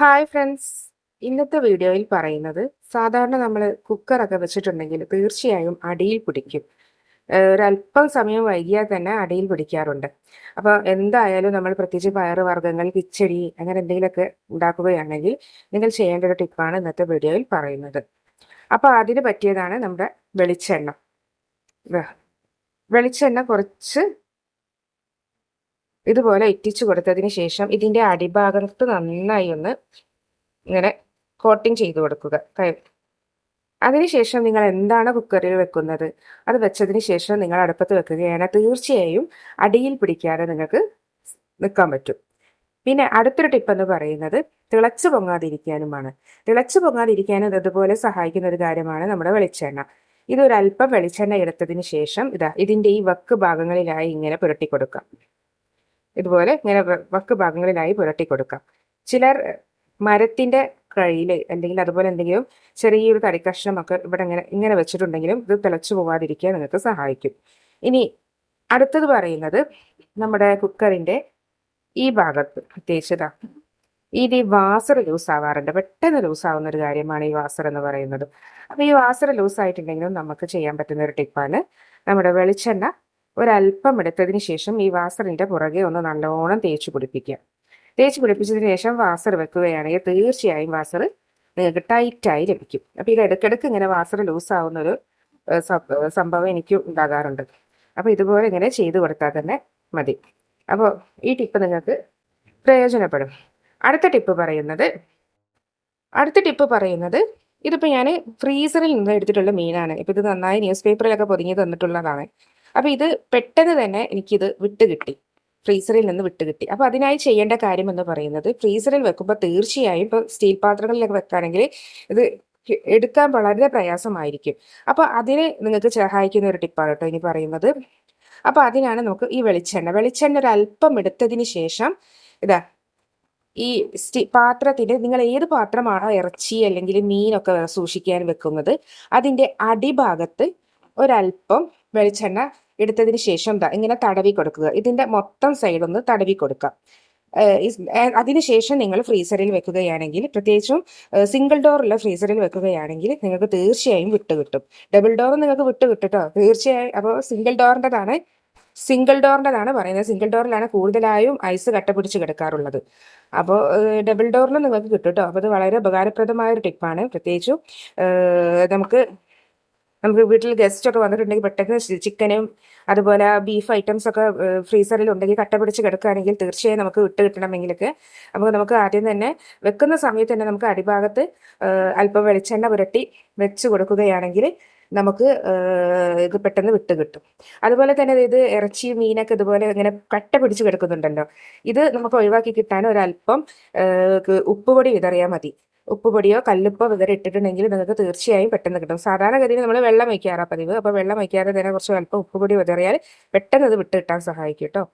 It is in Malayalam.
ഹായ് ഫ്രണ്ട്സ് ഇന്നത്തെ വീഡിയോയിൽ പറയുന്നത് സാധാരണ നമ്മൾ കുക്കറൊക്കെ വെച്ചിട്ടുണ്ടെങ്കിൽ തീർച്ചയായും അടിയിൽ പിടിക്കും. ഒരല്പം സമയം വൈകിയാൽ തന്നെ അടിയിൽ പിടിക്കാറുണ്ട്. അപ്പോൾ എന്തായാലും നമ്മൾ പ്രത്യേകിച്ച് പയറ് വർഗങ്ങൾ കിച്ചടി അങ്ങനെ എന്തെങ്കിലുമൊക്കെ ഉണ്ടാക്കുകയാണെങ്കിൽ നിങ്ങൾ ചെയ്യേണ്ട ഒരു ടിപ്പാണ് ഇന്നത്തെ വീഡിയോയിൽ പറയുന്നത്. അപ്പോൾ അതിന് പറ്റിയതാണ് നമ്മുടെ വെളിച്ചെണ്ണ. വെളിച്ചെണ്ണ കുറച്ച് ഇതുപോലെ ഇറ്റിച്ചു കൊടുത്തതിന് ശേഷം ഇതിന്റെ അടിഭാഗത്ത് നന്നായി ഒന്ന് ഇങ്ങനെ കോട്ടിങ് ചെയ്ത് കൊടുക്കുക. അതിനുശേഷം നിങ്ങൾ എന്താണ് കുക്കറിൽ വെക്കുന്നത്? അത് വെച്ചതിന് ശേഷം നിങ്ങൾ അടുപ്പത്ത് വെക്കുകയാണ്. തീർച്ചയായും അടിയിൽ പിടിക്കാതെ നിങ്ങൾക്ക് നിൽക്കാൻ പറ്റും. പിന്നെ അടുത്തൊരു ടിപ്പ് എന്ന് പറയുന്നത് തിളച്ചു പൊങ്ങാതിരിക്കാനുമാണ്. തിളച്ചു പൊങ്ങാതിരിക്കാനും ഇതുപോലെ സഹായിക്കുന്ന ഒരു കാര്യമാണ് നമ്മുടെ വെളിച്ചെണ്ണ. ഇതൊരല്പം വെളിച്ചെണ്ണ എടുത്തതിന് ശേഷം ഇതാ ഇതിന്റെ ഈ വക്ക് ഭാഗങ്ങളിലായി ഇങ്ങനെ പുരട്ടി കൊടുക്കാം. ഇതുപോലെ ഇങ്ങനെ വക്ക് ഭാഗങ്ങളിലായി പുരട്ടി കൊടുക്കാം. ചിലർ മരത്തിന്റെ കഴിയിൽ അല്ലെങ്കിൽ അതുപോലെ എന്തെങ്കിലും ചെറിയൊരു തടിക്കഷ്ണമൊക്കെ ഇവിടെ ഇങ്ങനെ ഇങ്ങനെ വെച്ചിട്ടുണ്ടെങ്കിലും ഇത് തിളച്ചു പോകാതിരിക്കാൻ നിങ്ങൾക്ക് സഹായിക്കും. ഇനി അടുത്തത് പറയുന്നത് നമ്മുടെ കുക്കറിന്റെ ഈ ഭാഗത്ത് പ്രത്യേകിച്ചതാ ഇത് ഈ വാസർ ലൂസ് ആവാറുണ്ട്. പെട്ടെന്ന് ലൂസ് ആവുന്ന ഒരു കാര്യമാണ് ഈ വാസർ എന്ന് പറയുന്നത്. അപ്പൊ ഈ വാസർ ലൂസ് ആയിട്ടുണ്ടെങ്കിലും നമുക്ക് ചെയ്യാൻ പറ്റുന്ന ഒരു ടിപ്പാണ് നമ്മുടെ വെളിച്ചെണ്ണ ഒരല്പം എടുത്തതിന് ശേഷം ഈ വാസറിന്റെ പുറകെ ഒന്ന് നല്ലോണം തേച്ച് പിടിപ്പിക്കുക. തേച്ച് പിടിപ്പിച്ചതിന് ശേഷം വാസർ വെക്കുകയാണെങ്കിൽ തീർച്ചയായും വാസർ നിങ്ങൾക്ക് ടൈറ്റായി ലഭിക്കും. അപ്പോൾ ഇത് ഇടയ്ക്കിടയ്ക്ക് ഇങ്ങനെ വാസർ ലൂസ് ആവുന്ന ഒരു സംഭവം എനിക്ക് ഉണ്ടാകാറുണ്ട്. അപ്പോൾ ഇതുപോലെ ഇങ്ങനെ ചെയ്തു കൊടുത്താൽ തന്നെ മതി. അപ്പോൾ ഈ ടിപ്പ് നിങ്ങൾക്ക് പ്രയോജനപ്പെടും. അടുത്ത ടിപ്പ് പറയുന്നത് അടുത്ത ടിപ്പ് പറയുന്നത് ഇതിപ്പോൾ ഞാൻ ഫ്രീസറിൽ നിന്ന് എടുത്തിട്ടുള്ള മീനാണ്. ഇപ്പോൾ ഇത് നന്നായി ന്യൂസ് പേപ്പറിലൊക്കെ പൊതിഞ്ഞ് തന്നിട്ടുള്ളതാണ്. അപ്പോൾ ഇത് പെട്ടെന്ന് തന്നെ എനിക്കിത് വിട്ട് കിട്ടി. ഫ്രീസറിൽ നിന്ന് വിട്ട് കിട്ടി. അപ്പോൾ അതിനായി ചെയ്യേണ്ട കാര്യം എന്ന് പറയുന്നത് ഫ്രീസറിൽ വെക്കുമ്പോൾ തീർച്ചയായും ഇപ്പോൾ സ്റ്റീൽ പാത്രങ്ങളിലൊക്കെ വെക്കുകയാണെങ്കിൽ ഇത് എടുക്കാൻ വളരെ പ്രയാസമായിരിക്കും. അപ്പോൾ അതിനെ നിങ്ങൾക്ക് സഹായിക്കുന്ന ഒരു ടിപ്പാണ് കേട്ടോ ഇനി പറയുന്നത്. അപ്പോൾ അതിനാണ് നമുക്ക് ഈ വെളിച്ചെണ്ണ. വെളിച്ചെണ്ണ ഒരു അല്പം എടുത്തതിന് ശേഷം ഇതാ ഈ സ്റ്റീ പാത്രത്തിന് നിങ്ങൾ ഏത് പാത്രമാണോ ഇറച്ചി അല്ലെങ്കിൽ മീനൊക്കെ സൂക്ഷിക്കാൻ വെക്കുന്നത് അതിന്റെ അടിഭാഗത്ത് ഒരല്പം വെളിച്ചെണ്ണ എടുത്തതിന് ശേഷം ദാ ഇങ്ങനെ തടവി കൊടുക്കുക. ഇതിന്റെ മൊത്തം സൈഡ് ഒന്ന് തടവി കൊടുക്കുക. അതിനുശേഷം നിങ്ങൾ ഫ്രീസറിൽ വെക്കുകയാണെങ്കിൽ പ്രത്യേകിച്ചും സിംഗിൾ ഡോറുള്ള ഫ്രീസറിൽ വെക്കുകയാണെങ്കിൽ നിങ്ങൾക്ക് തീർച്ചയായും വിട്ട് കിട്ടും. ഡബിൾ ഡോർ നിങ്ങൾക്ക് വിട്ട് കിട്ടുട്ടോ? കേട്ടോ തീർച്ചയായും അപ്പോൾ സിംഗിൾ ഡോറിന്റെതാണ് സിംഗിൾ ഡോറിന്റെതാണ് പറയുന്നത്. സിംഗിൾ ഡോറിലാണ് കൂടുതലായും ഐസ് കട്ട പിടിച്ച് കിടക്കാറുള്ളത് അപ്പോൾ ഡബിൾ ഡോറിലും നിങ്ങൾക്ക് കിട്ടും കേട്ടോ അപ്പോൾ അത് വളരെ ഉപകാരപ്രദമായ ഒരു ടിപ്പാണ് പ്രത്യേകിച്ചും നമുക്ക് നമുക്ക് വീട്ടിൽ ഗസ്റ്റ് ഒക്കെ വന്നിട്ടുണ്ടെങ്കിൽ പെട്ടെന്ന് ചിക്കനും അതുപോലെ ബീഫ് ഐറ്റംസ് ഒക്കെ ഫ്രീസറിൽ ഉണ്ടെങ്കിൽ കട്ട പിടിച്ച് കിടക്കുകയാണെങ്കിൽ തീർച്ചയായും നമുക്ക് വിട്ട് കിട്ടണമെങ്കിലൊക്കെ അപ്പോൾ നമുക്ക് ആദ്യം തന്നെ വെക്കുന്ന സമയത്ത് തന്നെ നമുക്ക് അടിഭാഗത്ത് അല്പം വെളിച്ചെണ്ണ പുരട്ടി വെച്ച് കൊടുക്കുകയാണെങ്കിൽ നമുക്ക് ഇത് പെട്ടെന്ന് വിട്ട് കിട്ടും. അതുപോലെ തന്നെ ഇത് ഇറച്ചി മീനൊക്കെ ഇതുപോലെ ഇങ്ങനെ കട്ട പിടിച്ച് കിടക്കുന്നുണ്ടല്ലോ. ഇത് നമുക്ക് ഒഴിവാക്കി കിട്ടാൻ ഒരല്പം ഉപ്പുപൊടി വിതറിയാൽ മതി. ഉപ്പുപൊടിയോ കല്ലുപ്പോ വിതറി ഇട്ടിട്ടുണ്ടെങ്കിൽ നിങ്ങൾക്ക് തീർച്ചയായും പെട്ടെന്ന് കിട്ടും. സാധാരണഗതിയിൽ നമ്മൾ വെള്ളം വയ്ക്കാറാ പതിവ്. അപ്പോൾ വെള്ളം വയ്ക്കാതെ തന്നെ കുറച്ച് അല്പം ഉപ്പുപൊടി വിതറിയാൽ പെട്ടെന്ന് അത് വിട്ട് കിട്ടാൻ സഹായിക്കും കേട്ടോ.